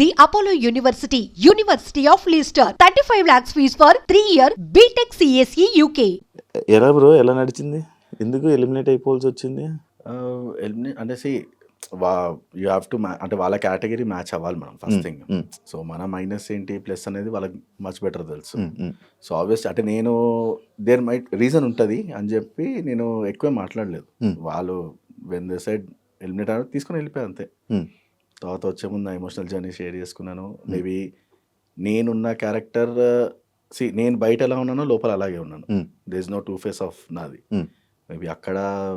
The Apollo University, University of Leicester. 35 lakhs fees for 3 year BTech CSE UK. ఎలా bro? ఎలా నడిచింది? ఎందుకు eliminate అయిపోవాల్సి వచ్చింది? ఎలిమినే అంటే సి వా యూ హ్యావ్ టు అంటే వాళ్ళ కేటగిరీ మ్యాచ్ అవ్వాలి మనం ఫస్ట్ థింగ్. సో మన మైనస్ ఏంటి ప్లస్ అనేది వాళ్ళకి మచ్ బెటర్ తెలుసు. సో ఆబ్వియస్ అంటే నేను దేర్ మైట్ రీజన్ ఉంటుంది అని చెప్పి నేను ఎక్కువ మాట్లాడలేదు. Hmm. వాళ్ళు వెన్ ద సైడ్ ఎలిమినేట్ తీసుకొని వెళ్ళిపోయాను అంతే. తర్వాత వచ్చే ముందు నా ఎమోషనల్ జర్నీ షేర్ చేసుకున్నాను. మేబీ నేనున్న క్యారెక్టర్ సి నేను బయట ఎలా ఉన్నానో లోపల అలాగే ఉన్నాను. They is no two face of నాది. మేబీ అక్కడ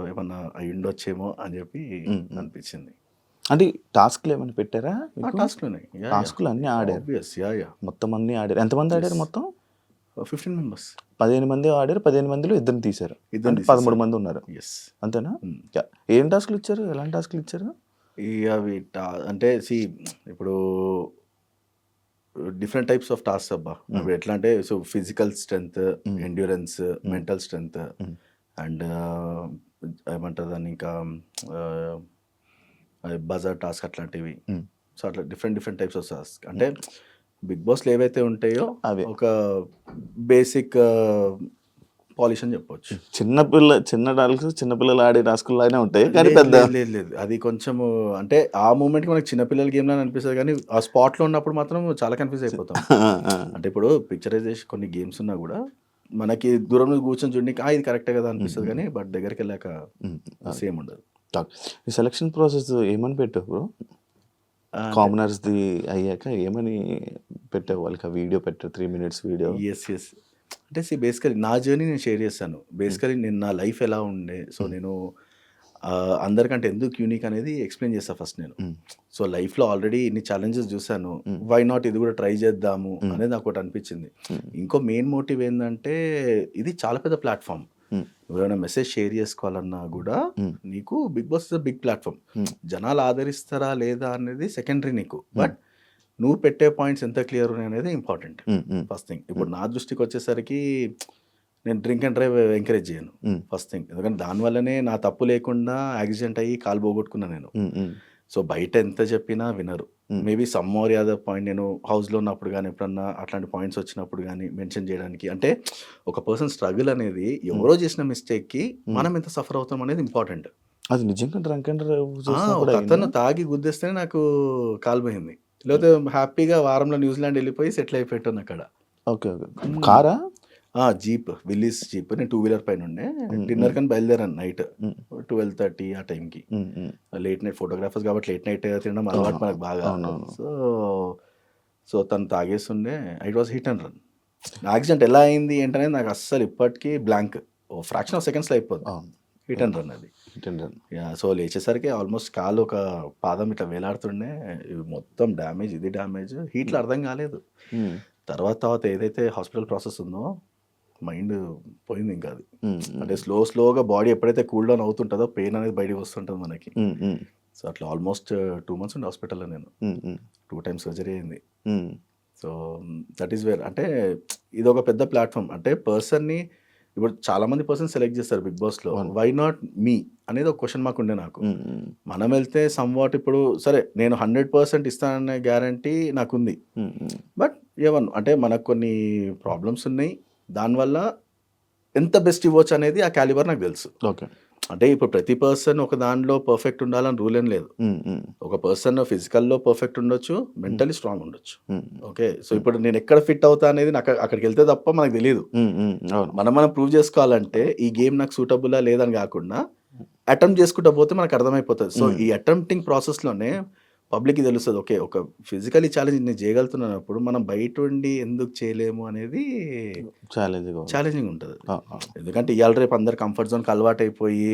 ఏమన్నా అయి ఉండొచ్చేమో అని చెప్పి Hmm. అనిపించింది. అంటే టాస్క్లు ఏమైనా పెట్టారా టాస్క్లోనే టాస్క్లు అన్నీ ఆడారు. Yeah yeah. మొత్తం అన్ని ఆడారు. ఎంతమంది ఆడారు మొత్తం? ఫిఫ్టీన్ మెంబర్స్ పదిహేను మంది ఆడారు పదిహేను మందిలో ఇద్దరిని తీశారు. తీసేశారు. పదమూడు మంది ఉన్నారు. ఎస్ అంతేనా. ఏం టాస్క్లు ఇచ్చారు? ఎలాంటి టాస్క్లు ఇచ్చారు? ఈ అవి ta- అంటే సి ఇప్పుడు డిఫరెంట్ టైప్స్ ఆఫ్ టాస్క్ అబ్బా. ఇప్పుడు ఎట్లా అంటే so physical strength endurance mental strength. And ఏమంటారు దాన్ని ఇంకా బజార్ టాస్క్ అట్లాంటివి. సో అట్లా different different types of task. అంటే బిగ్ బాస్లో ఏవైతే ఉంటాయో అవే. ఒక బేసిక్ పాలిష్ అని చెప్పొచ్చు. చిన్న పిల్ల చిన్న టాస్క్ చిన్న పిల్లలు ఆడే లాగానే ఉంటాయి కానీ పెద్ద. లేదు, లేదు అది కొంచెం అంటే ఆ మూమెంట్ మనకి చిన్నపిల్లల గేమ్ లా అనిపిస్తుంది కానీ ఆ స్పాట్లో ఉన్నప్పుడు మాత్రం చాలా కన్ఫ్యూజ్ అయిపోతాం. అంటే ఇప్పుడు పిక్చరైజేషన్ కొన్ని గేమ్స్ ఉన్నా కూడా మనకి దూరం నుంచి కూర్చొని చూడండి ఆ ఇది కరెక్టే కదా అనిపిస్తుంది కానీ బట్ దగ్గరికి వెళ్ళాక సేమ్ ఉండదు. టాక్. ఈ సెలక్షన్ ప్రాసెస్ ఏమని పెట్టావు బ్రో కామనర్స్ది అయ్యాక ఏమని పెట్టావు? వాళ్ళకి ఆ వీడియో పెట్టావు three minutes video yes yes అంటే సి బేసికలీ నా జర్నీ నేను షేర్ చేస్తాను. బేసికలీ నేను నా లైఫ్ ఎలా ఉండే సో నేను ఆ, అందరికంటే ఎందుకు యూనిక్ అనేది ఎక్స్ప్లెయిన్ చేస్తాను ఫస్ట్ నేను. సో లైఫ్లో ఆల్రెడీ ఇన్ని ఛాలెంజెస్ చూసాను వై నాట్ ఇది కూడా ట్రై చేద్దాము అనేది నాకు ఒకటి అనిపించింది. ఇంకో మెయిన్ మోటివ్ ఏంటంటే ఇది చాలా పెద్ద ప్లాట్ఫామ్ ఎవరైనా మెసేజ్ షేర్ చేసుకోవాలన్నా కూడా నీకు Bigg Boss is big platform జనాలు ఆదరిస్తారా లేదా అనేది సెకండరీ నీకు. బట్ నువ్వు పెట్టే పాయింట్స్ ఎంత క్లియర్ ఉన్నాయి అనేది ఇంపార్టెంట్. First thing. ఇప్పుడు నా దృష్టికి వచ్చేసరికి నేను డ్రింక్ అండ్ డ్రైవ్ ఎంకరేజ్ చేయను. First thing. ఎందుకంటే దానివల్లనే నా తప్పు లేకుండా యాక్సిడెంట్ అయ్యి కాలు పోగొట్టుకున్నా నేను. సో బయట ఎంత చెప్పినా వినరు. Maybe some more Yadav point నేను హౌస్లో ఉన్నప్పుడు కానీ ఎప్పుడన్నా అట్లాంటి పాయింట్స్ వచ్చినప్పుడు కానీ మెన్షన్ చేయడానికి. అంటే ఒక పర్సన్ స్ట్రగుల్ అనేది ఎవరో చేసిన మిస్టేక్కి మనం ఎంత సఫర్ అవుతాం అనేది ఇంపార్టెంట్ అది నిజంగా డ్రంక్ అండ్ అతను తాగి గుద్దేస్తేనే నాకు కాలిపోయింది లేకపోతే హ్యాపీగా వారంలో న్యూజిలాండ్ వెళ్ళిపోయి సెటిల్ అయిపోయాను అక్కడ. Okay okay. కారా? ఆ జీప్ విల్లీస్ జీప్. నేను టూ వీలర్ పైన ఉండే డిన్నర్ కానీ బయలుదేరాను నైట్. ట్వెల్వ్ థర్టీ ఆ టైంకి. లేట్ నైట్ ఫోటోగ్రాఫర్స్ కాబట్టి లేట్ నైట్ తినడం అలవాటు మనకు బాగా. సో సో తను తాగేస్తుండే. It was hit and run accident ఎలా అయింది ఏంటనేది నాకు అస్సలు ఇప్పటికీ బ్లాంక్ ఫ్రాక్షన్ ఆఫ్ సెకండ్స్లో అయిపోతుంది హిట్ అండ్ రన్ అది. యా సో లేచేసరికి ఆల్మోస్ట్ కాలు ఒక పాదం ఇట్లా వేలాడుతుండే. మొత్తం డ్యామేజ్ ఇది డ్యామేజ్. హీట్లో అర్థం కాలేదు. తర్వాత తర్వాత ఏదైతే హాస్పిటల్ ప్రాసెస్ ఉందో మైండ్ పోయింది ఇంకా అది. అంటే స్లో స్లోగా బాడీ ఎప్పుడైతే కూల్ డౌన్ అవుతుంటుందో పెయిన్ అనేది బయటకు వస్తుంటుంది మనకి. సో అట్లా ఆల్మోస్ట్ టూ మంత్స్ ఉండే హాస్పిటల్లో నేను. టూ టైమ్స్ సర్జరీ అయింది. సో దట్ ఈస్ వేర్ అంటే ఇది ఒక పెద్ద ప్లాట్ఫామ్. అంటే పర్సన్ని ఇప్పుడు చాలా మంది పర్సన్ సెలెక్ట్ చేస్తారు బిగ్ బాస్లో అవును. వై నాట్ మీ అనేది ఒక క్వశ్చన్ మార్క్ ఉండే నాకు. మనం వెళ్తే సమ్ వాట్ ఇప్పుడు సరే నేను హండ్రెడ్ పర్సెంట్ ఇస్తాననే గ్యారంటీ నాకుంది. బట్ ఏమన్ అంటే మనకు కొన్ని ప్రాబ్లమ్స్ ఉన్నాయి. దానివల్ల ఎంత బెస్ట్ ఇవ్వచ్చు అనేది ఆ క్యాలిబర్ నాకు తెలుసు. ఓకే. అంటే ఇప్పుడు ప్రతి పర్సన్ ఒక దానిలో పర్ఫెక్ట్ ఉండాలని రూల్ ఏం లేదు. ఒక పర్సన్ ఫిజికల్లో పర్ఫెక్ట్ ఉండొచ్చు మెంటలీ స్ట్రాంగ్ ఉండొచ్చు. ఓకే? సో ఇప్పుడు నేను ఎక్కడ ఫిట్ అవుతా అనేది నాకు అక్కడికి వెళ్తే తప్ప మనకు తెలియదు మనం మనం ప్రూవ్ చేసుకోవాలంటే ఈ గేమ్ నాకు సూటబులా లేదని కాకుండా అటెంప్ట్ చేసుకుంటూ పోతే మనకు అర్థమైపోతుంది. సో ఈ అటెంప్టింగ్ ప్రాసెస్లోనే పబ్లిక్కి తెలుస్తుంది. ఓకే ఒక ఫిజికలీ ఛాలెంజ్ నేను చేయగలుగుతున్నప్పుడు మనం బయట ఉండి ఎందుకు చేయలేము అనేది ఛాలెంజ్ ఛాలెంజింగ్ ఉంటుంది. ఎందుకంటే ఇవాళ రేపు అందరు కంఫర్ట్ జోన్కి అలవాటు అయిపోయి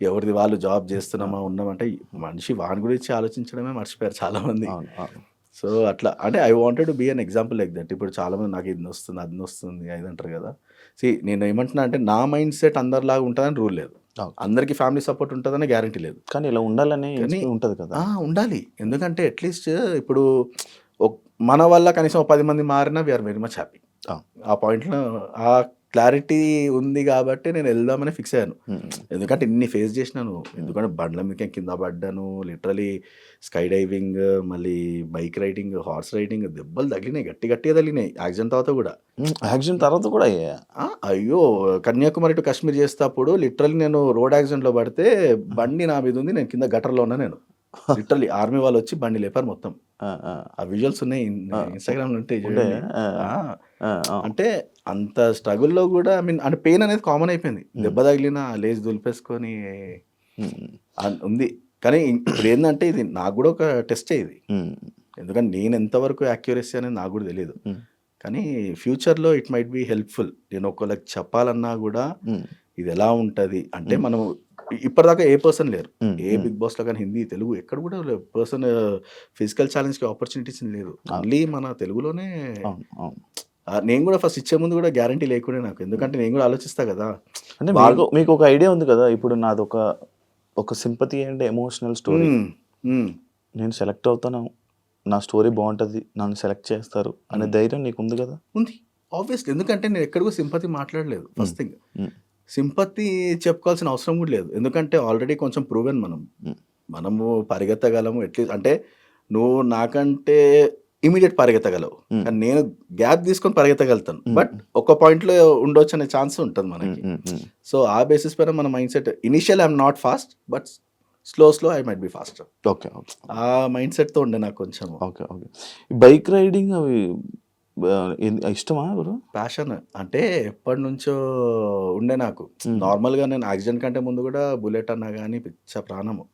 ఎవరిది వాళ్ళు జాబ్ చేస్తున్నామా ఉన్నామంటే మనిషి వాని గురించి ఆలోచించడమే మర్చిపోయారు చాలా మంది అవును అవును సో అట్లా అంటే I wanted to be an example like that ఇప్పుడు చాలా మంది నాకు ఇది వస్తుంది అది వస్తుంది అది అంటారు కదా. సి నేను ఏమంటున్నా అంటే నా మైండ్ సెట్ అందరిలాగా ఉంటుందని రూల్ లేదు. అందరికి ఫ్యామిలీ సపోర్ట్ ఉంటుందని గ్యారంటీ లేదు. కానీ ఇలా ఉండాలని ఉంటుంది కదా. ఉండాలి. ఎందుకంటే అట్లీస్ట్ ఇప్పుడు మన వల్ల కనీసం పది మంది మారినా వీఆర్ వెరీ మచ్ హ్యాపీ. ఆ పాయింట్లో ఆ క్లారిటీ ఉంది కాబట్టి నేను వెళ్దామని ఫిక్స్ అయ్యాను. ఎందుకంటే ఇన్ని ఫేస్ చేసినాను. ఎందుకంటే బండ్ల మీద కింద పడ్డాను. లిటరలీ స్కై డైవింగ్ మళ్ళీ బైక్ రైడింగ్ హార్స్ రైడింగ్ దెబ్బలు తగిలినాయి. గట్టి గట్టిగా తగిలినాయి. యాక్సిడెంట్ తర్వాత కూడా. యాక్సిడెంట్ తర్వాత కూడా అయ్యా! కన్యాకుమారి టు కాశ్మీర్ చేసేటప్పుడు లిటరలీ నేను రోడ్ యాక్సిడెంట్లో పడితే బండి నా మీద ఉంది. నేను కింద గటర్లో ఉన్నా నేను. లిటరలీ ఆర్మీ వాళ్ళు వచ్చి బండి లేపారు మొత్తం. ఆ, విజువల్స్ ఉన్నాయి. ఇన్స్టాగ్రామ్లో ఉంటాయి ఉంటే. అంటే అంత స్ట్రగుల్లో కూడా ఐ మీన్ అంటే పెయిన్ అనేది కామన్ అయిపోయింది. దెబ్బ తగిలిన లేచి దులిపేసుకొని ఉంది. కానీ ఇప్పుడు ఏంటంటే ఇది నాకు కూడా ఒక టెస్ట్ ఇది. ఎందుకంటే నేను ఎంతవరకు యాక్యురసీ అనేది నాకు కూడా తెలియదు కానీ ఫ్యూచర్లో ఇట్ మైట్ బి హెల్ప్ఫుల్. నేను ఒకళ్ళకి చెప్పాలన్నా కూడా ఇది ఎలా ఉంటుంది? అంటే. మనం ఇప్పటిదాకా ఏ పర్సన్ లేరు. ఏ. బిగ్ బాస్లో కానీ హిందీ తెలుగు ఎక్కడ కూడా పర్సన్ ఫిజికల్ ఛాలెంజ్కి ఆపర్చునిటీస్ లేదు. ఓన్లీ మన తెలుగులోనే నేను కూడా ఫస్ట్ ఇచ్చే ముందు కూడా గ్యారంటీ లేకుండా నాకు. ఎందుకంటే నేను కూడా ఆలోచిస్తా కదా. అంటే మీకు ఒక ఐడియా ఉంది కదా? ఇప్పుడు నాది ఒక ఒక సింపతి అండ్ ఎమోషనల్ స్టోరీ. నేను సెలెక్ట్ అవుతాను. నా స్టోరీ బాగుంటుంది. నన్ను సెలెక్ట్ చేస్తారు అనే. ధైర్యం నీకు ఉంది కదా? ఉంది. ఆబ్వియస్లీ. ఎందుకంటే నేను ఎక్కడ కూడా సింపతి మాట్లాడలేదు. First thing. సింపతి చెప్పుకోవాల్సిన అవసరం కూడా లేదు. ఎందుకంటే ఆల్రెడీ కొంచెం ప్రూవెన్ మనం. మనము పరిగెత్తగలము ఎట్లీస్ట్ అంటే నువ్వు నాకంటే ఇమీడియట్ పరిగెత్తగలవు. కానీ నేను గ్యాప్ తీసుకొని పరిగెత్తగలుగుతాను. బట్ ఒక పాయింట్లో ఉండొచ్చు అనే ఛాన్స్ ఉంటుంది మనకి. సో ఆ బేసిస్ పైన మన mindset initial I'm not fast but slow slow I might be fast okay ఆ మైండ్ సెట్తో ఉండే నాకు కొంచెం ఓకే ఓకే బైక్ రైడింగ్ అవి ఇష్టమా బ్రో ప్యాషన్ అంటే ఎప్పటి నుంచో ఉండే నాకు. నార్మల్గా నేను యాక్సిడెంట్ కంటే ముందు కూడా బుల్లెట్ అన్నా కానీ పిచ్చ ప్రాణము.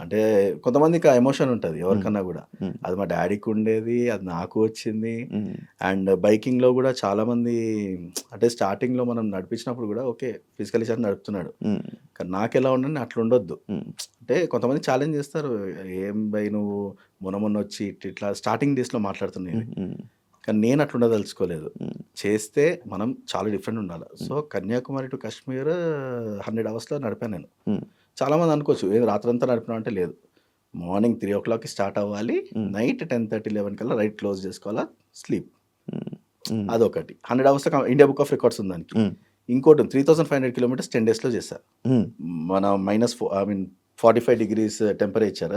అంటే కొంతమందికి ఆ ఎమోషన్ ఉంటుంది ఎవరికన్నా కూడా. అది మా డాడీకి ఉండేది అది నాకు వచ్చింది. అండ్ బైకింగ్లో కూడా చాలా మంది అంటే స్టార్టింగ్లో మనం నడిపించినప్పుడు కూడా ఓకే ఫిజికల్ ఇచ్చారు నడుపుతున్నాడు. కానీ నాకు ఎలా ఉండని అట్లా ఉండొద్దు. అంటే కొంతమంది ఛాలెంజ్ చేస్తారు ఏం బై నువ్వు మొన్న మొన్న వచ్చి ఇట్ ఇట్లా స్టార్టింగ్ డేస్లో మాట్లాడుతున్నాయి కానీ నేను అట్లా ఉండదలుచుకోలేదు ఉమ్, చేస్తే మనం చాలా డిఫరెంట్ ఉండాలి. So Kanyakumari to Kashmir hundred అవర్స్లో నడిపాను నేను. చాలామంది అనుకోవచ్చు ఏం రాత్రంతా నడిపినా అంటే లేదు. మార్నింగ్ త్రీ ఓ క్లాక్కి స్టార్ట్ అవ్వాలి. నైట్ టెన్ థర్టీ లెవెన్ కల్లా రైట్ క్లోజ్ చేసుకోవాలా? స్లీప్. అదొకటి. హండ్రెడ్ అవర్స్లో ఇండియా బుక్ ఆఫ్ రికార్డ్స్ ఉంది దానికి. ఇంకోటి three thousand five hundred kilometres ten డేస్లో ఉమ్, మన minus I mean forty five degrees temperature.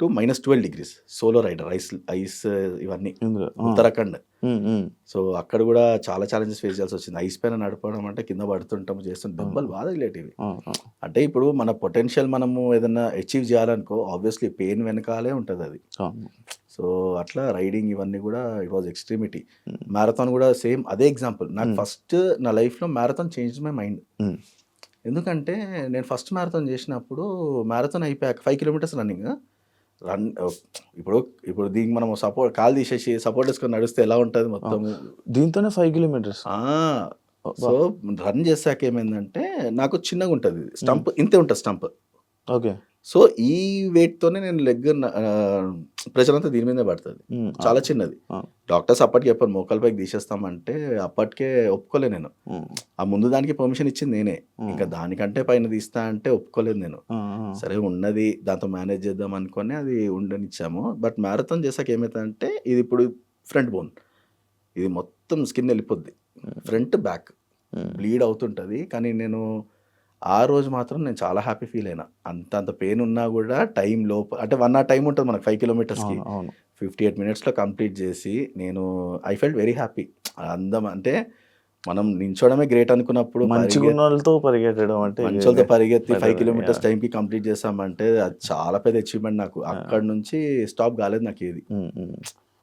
To minus twelve degrees solo rider ice ice ఇవన్నీ ఉత్తరాఖండ్. ఉమ్, ఉమ్, సో అక్కడ కూడా చాలా ఛాలెంజెస్ ఫేస్ చేయాల్సి వచ్చింది. ఐస్ పైన నడపడం అంటే కింద పడుతుంటాం చేస్తుంటాం. దెబ్బలు బాధ రిలేటివ్ అంటే ఇప్పుడు మన పొటెన్షియల్ మనము ఏదైనా అచీవ్ చేయాలనుకో ఆబ్వియస్లీ పెయిన్ వెనకాలే ఉంటుంది అది. సో అట్లా రైడింగ్ ఇవన్నీ కూడా it was extremity Hmm. Marathon కూడా సేమ్ అదే ఎగ్జాంపుల్ నాకు Hmm. ఫస్ట్ నా లైఫ్లో మ్యారథాన్ చేంజ్ మై మైండ్ ఎందుకంటే నేను ఫస్ట్ మ్యారథాన్ చేసినప్పుడు మ్యారథాన్ అయిపోయాక ఫైవ్ కిలోమీటర్స్ రన్నింగ్. రన్ ఇప్పుడు ఇప్పుడు దీనికి మనం సపోర్ట్ కాల్ తీసేసి సపోర్ట్ వేసుకొని నడిస్తే ఎలా ఉంటుంది మొత్తం? దీంతోనే ఫైవ్ కిలోమీటర్స్. సో రన్ చేశాక ఏమైందంటే నాకు చిన్నగా ఉంటుంది. స్టంప్ ఇంతే ఉంటుంది స్టంప్. ఓకే. సో ఈ వెయిట్తోనే నేను లెగ్ ప్రెషర్ అంతా దీని మీదే పడుతుంది. చాలా చిన్నది. డాక్టర్స్ అప్పటికి చెప్పారు మోకాల పైకి తీసేస్తామంటే అప్పటికే ఒప్పుకోలే నేను. ఆ ముందు దానికి పర్మిషన్ ఇచ్చింది నేనే. ఇంకా దానికంటే పైన తీస్తా అంటే ఒప్పుకోలేదు నేను. సరే ఉన్నది దాంతో మేనేజ్ చేద్దాం అనుకొని అది ఉండనిచ్చాము. బట్ మ్యారథాన్ చేసాక ఏమవుతుందంటే ఇది ఇప్పుడు ఫ్రంట్ బోన్. ఇది మొత్తం స్కిన్ వెళ్ళిపోద్ది. Front back. బ్లీడ్ అవుతుంటుంది. కానీ నేను ఆ రోజు మాత్రం నేను చాలా హ్యాపీ ఫీల్ అయినా. అంత అంత పెయిన్ ఉన్నా కూడా టైం లోప అంటే వన్ అవర్ టైం ఉంటుంది మనకి ఫైవ్ కిలోమీటర్స్కి. ఫిఫ్టీ ఎయిట్ మినిట్స్లో కంప్లీట్ చేసి నేను ఐ ఫెల్ట్ వెరీ హ్యాపీ. అందం అంటే మనం నించోడమే గ్రేట్ అనుకున్నప్పుడు మంచి పరిగె- గుణాలతో పరిగెట్టడం అంటే మంచోళ్ళతో పరిగెత్తి ఫైవ్ కిలోమీటర్స్. టైంకి కంప్లీట్ చేసామంటే అది చాలా పెద్ద అచీవ్మెంట్ నాకు. అక్కడ నుంచి స్టాప్ కాలేదు నాకు ఏది.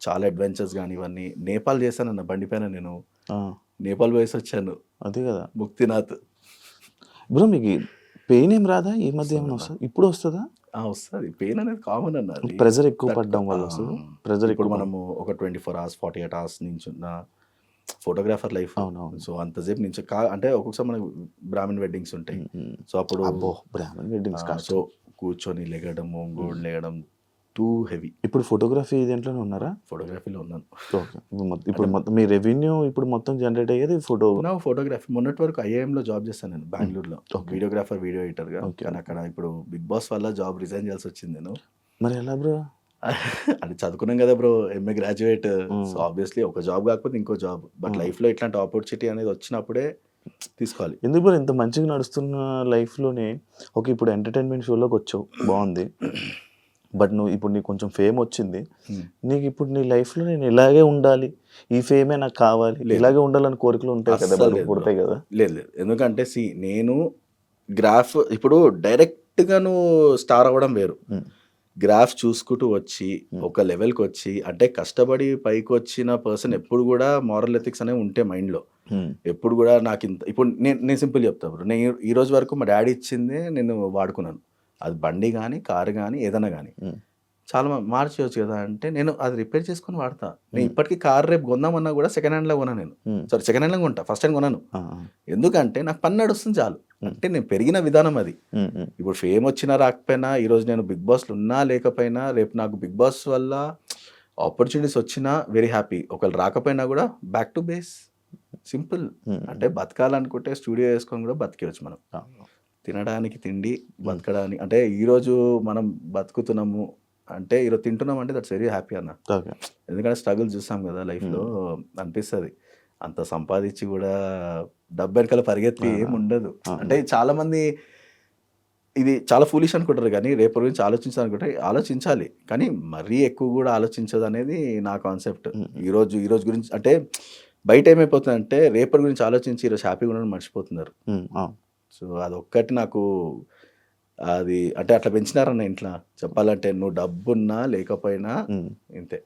చాలా అడ్వెంచర్స్ కానీ ఇవన్నీ నేపాల్ చేశానన్న బండి పైన నేను. ఆ, నేపాల్ పోయేసి వచ్చాను. అదే కదా. ముక్తినాథ్. బ్రో మీకు పెయిన్ ఏం రాదా? ఈ మధ్య ఏమైనా వస్తుందా? ఇప్పుడు వస్తుందా? వస్తుంది. పెయిన్ అనేది కామన్ అన్నది ప్రెజర్ ఎక్కువ పడడం వల్ల వస్తుంది? ప్రెజర్ ఇప్పుడు మనము ఒక twenty four hours forty eight hours నుంచి ఉన్న ఫోటోగ్రాఫర్ లైఫ్. అవునవును. సో అంతసేపు నుంచి కా అంటే ఒక్కొక్కసారి మనకు బ్రాహ్మణ్ వెడ్డింగ్స్ ఉంటాయి. సో అప్పుడు బ్రాహ్మణ్ వెడ్డింగ్స్ సో కూర్చొని లెగడము గోల్డ్ లెగడం టూ హెవీ. ఇప్పుడు ఫోటోగ్రఫీ దీంట్లోనే ఉన్నారా? ఫోటోగ్రఫీలో ఉన్నాను. ఇప్పుడు మొత్తం మీ రెవెన్యూ ఇప్పుడు మొత్తం జనరేట్ అయ్యేది ఫోటో నా ఫోటోగ్రఫీ. మొన్నటి వరకు ఐఏఎంలో జాబ్ చేస్తాను నేను బెంగళూరులో. వీడియోగ్రాఫర్ వీడియో ఎడిటర్గా. కానీ అక్కడ ఇప్పుడు బిగ్ బాస్ వల్ల జాబ్ రిజైన్ చేయాల్సి వచ్చింది నేను. మరి ఎలా బ్రో? అది చదువుకున్నాం కదా bro MA graduate. So obviously ఒక జాబ్ కాకపోతే ఇంకో జాబ్. బట్. లైఫ్లో ఇట్లాంటి ఆపర్చునిటీ అనేది వచ్చినప్పుడే తీసుకోవాలి. ఎందుకు బ్రో ఇంత మంచిగా నడుస్తున్న లైఫ్లోనే ఓకే ఇప్పుడు ఎంటర్టైన్మెంట్ షోలోకి వచ్చావు. బాగుంది. బట్ నువ్వు ఇప్పుడు నీకు కొంచెం ఫేమ్ వచ్చింది. నీకు ఇప్పుడు నీ లైఫ్లో నేను ఇలాగే ఉండాలి ఈ ఫేమే నాకు కావాలి. ఇలాగే ఉండాలని కోరికలు ఉంటాయి కదా పుడతాయి. కదా లేదు లేదు ఎందుకంటే సి నేను గ్రాఫ్ ఇప్పుడు డైరెక్ట్గా నువ్వు స్టార్ అవ్వడం వేరు. గ్రాఫ్ చూసుకుంటూ వచ్చి. ఒక లెవెల్కి వచ్చి అంటే కష్టపడి పైకి వచ్చిన పర్సన్ ఎప్పుడు కూడా మారల్ ఎథిక్స్ అనేవి ఉంటాయి మైండ్లో. ఎప్పుడు కూడా నాకు ఇంత ఇప్పుడు నేను నేను సింపుల్ చెప్తా బ్రో నేను ఈ రోజు వరకు మా డాడీ ఇచ్చిందే నేను వాడుకున్నాను అది బండి కానీ కారు కానీ ఏదైనా కానీ. చాలా మార్చేయచ్చు కదా అంటే నేను అది రిపేర్ చేసుకొని వాడతా నేను. ఇప్పటికీ కార్ రేపు కొందామన్నా కూడా సెకండ్ హ్యాండ్లో కొన్నాను నేను. సారీ సెకండ్ హ్యాండ్లో కొంటా ఫస్ట్ హ్యాండ్ కొన్నాను. ఎందుకంటే నాకు పని నడుస్తుంది చాలు. అంటే నేను పెరిగిన విధానం అది. ఇప్పుడు ఫేమ్ వచ్చినా రాకపోయినా ఈరోజు నేను బిగ్ బాస్లో ఉన్నా లేకపోయినా రేపు నాకు బిగ్ బాస్ వల్ల ఆపర్చునిటీస్ వచ్చినా వెరీ హ్యాపీ ఒకవేళ రాకపోయినా కూడా బ్యాక్ టు బేస్ సింపుల్. అంటే బతకాలనుకుంటే స్టూడియో వేసుకొని కూడా బతికేవచ్చు మనం. తినడానికి తిండి బతకడానికి అంటే ఈరోజు మనం బతుకుతున్నాము అంటే ఈరోజు తింటున్నాం అంటే దట్స్ వెరీ హ్యాపీ అన్న ఎందుకంటే స్ట్రగుల్ చూసాం కదా లైఫ్లో అనిపిస్తుంది అంత సంపాదించి కూడా డబ్బు వెనకాల పరిగెత్తి ఆ. ఏం ఉండదు. అంటే చాలా మంది ఇది చాలా ఫూలిష్ అనుకుంటారు కానీ రేపు గురించి ఆలోచించాలనుకుంటే ఆలోచించాలి కానీ మరీ ఎక్కువ కూడా ఆలోచించదు అనేది నా కాన్సెప్ట్. ఈరోజు ఈ రోజు గురించి అంటే బయట ఏమైపోతుందంటే రేపటి గురించి ఆలోచించి ఈరోజు హ్యాపీగా ఉండడం మర్చిపోతున్నారు. సో అదొక్కటి నాకు అది అంటే అట్లా పెంచినారన్న ఇంట్లో చెప్పాలంటే నువ్వు డబ్బున్నా లేకపోయినా. ఇంతే